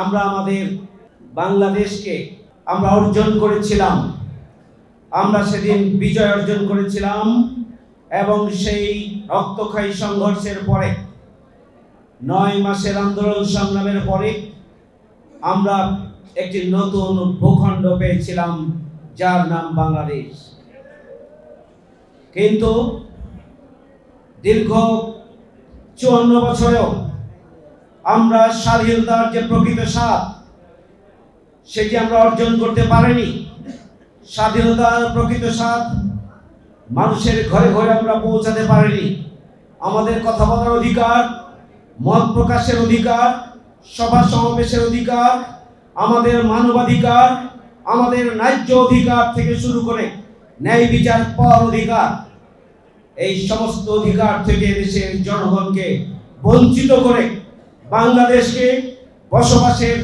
আমরা আমাদের বাংলাদেশকে আমরা অর্জন করেছিলাম। আমরা সেদিন বিজয় অর্জন করেছিলাম এবং সেই রক্তক্ষয়ী সংঘর্ষের পরে, নয় মাসের আন্দোলন সংগ্রামের পরে আমরা একটি নতুন ভূখণ্ড পেয়েছিলাম, যার নাম বাংলাদেশ। কিন্তু দীর্ঘ চুয়ান্ন বছরেও আমরা স্বাধীনতার যে প্রকৃত স্বাদ, সেটি আমরা অর্জন করতে পারিনি। স্বাধীনতার প্রকৃত স্বাদ মানুষের ঘরে ঘরে আমরা পৌঁছাতে পারিনি। আমাদের কথা বলার অধিকার, মত প্রকাশের অধিকার, সভা সমাবেশের অধিকার, আমাদের মানবাধিকার, আমাদের ন্যায্য অধিকার থেকে শুরু করে ন্যায় বিচার পাওয়ার অধিকার, এই সমস্ত অধিকার থেকে দেশের জনগণকে বঞ্চিত করে বাংলাদেশকে বসবাসের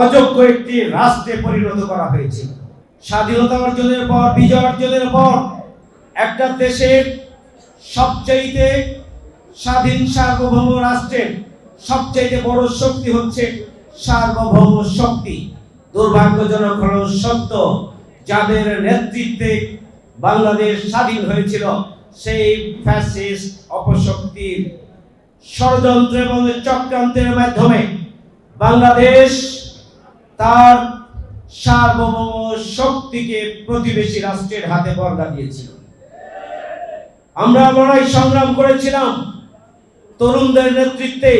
অযোগ্য একটি রাষ্ট্রে পরিণত করা হয়েছে। স্বাধীনতা অর্জনের পর, বিজয় অর্জনের পর একটা দেশের সবচাইতে স্বাধীন সার্বভৌম রাষ্ট্রের সবচাইতে বড় শক্তি হচ্ছে সার্বভৌম শক্তি। দুর্ভাগ্যজনক হল সত্য, যাদের নেতৃত্বে বাংলাদেশ স্বাধীন হয়েছিল, সেই ফ্যাসিস্ট অপশক্তির ষড়যন্ত্র এবং চক্রান্তের মাধ্যমে বাংলাদেশ তার সার্বভৌম শক্তিকে প্রতিবেশী রাষ্ট্রের হাতে বর্গা দিয়েছিল। আমরা লড়াই সংগ্রাম করেছিলাম। তরুণদের নেতৃত্বে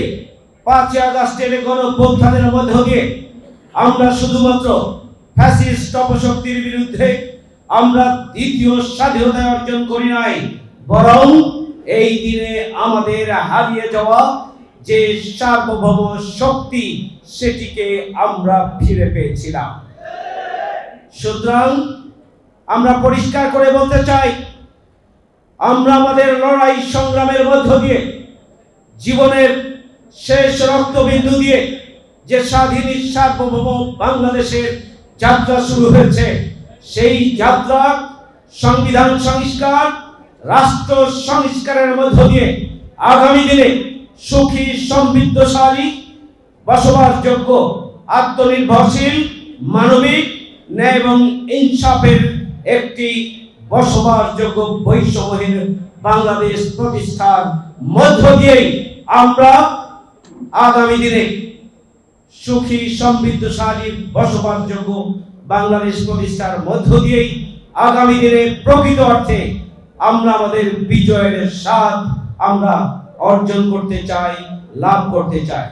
পাঁচই আগস্টের গণঅভ্যুত্থানের মধ্য দিয়ে আমরা শুধুমাত্র ফ্যাসিস্ট অপশক্তির বিরুদ্ধে আমরা দ্বিতীয় স্বাধীনতা অর্জন করি নাই, বরং এই দিনে আমাদের হারিয়ে যাওয়া যে সার্বভৌম শক্তি, সেটিকে আমরা ফিরে পেয়েছিলাম। সুতরাং আমরা পরিষ্কার করে বলতে চাই, আমরা আমাদের লড়াই সংগ্রামের মধ্য দিয়ে, জীবনের শেষ রক্তবিন্দু দিয়ে যে স্বাধীন সার্বভৌম বাংলাদেশের যাত্রা শুরু হয়েছে, সেই যাত্রা, সংবিধান সংস্কার রাষ্ট্র সংস্কারের মধ্য দিয়ে আগামী দিনে সুখী, সমৃদ্ধশালী, বসবাসযোগ্য, আত্মনির্ভরশীল, মানবিক, ন্যায় এবং ইনসাফের একটি বসবাসযোগ্য বৈষম্যহীন বাংলাদেশ প্রতিষ্ঠার মধ্য দিয়েই আমরা আগামী দিনে সুখী, সমৃদ্ধশালী, বসবাসযোগ্য বাংলাদেশ প্রতিষ্ঠার মধ্য দিয়েই আগামী দিনে প্রকৃত অর্থে আমরা আমাদের বিজয়ের স্বাদ আমরা অর্জন করতে চাই লাভ করতে চাই।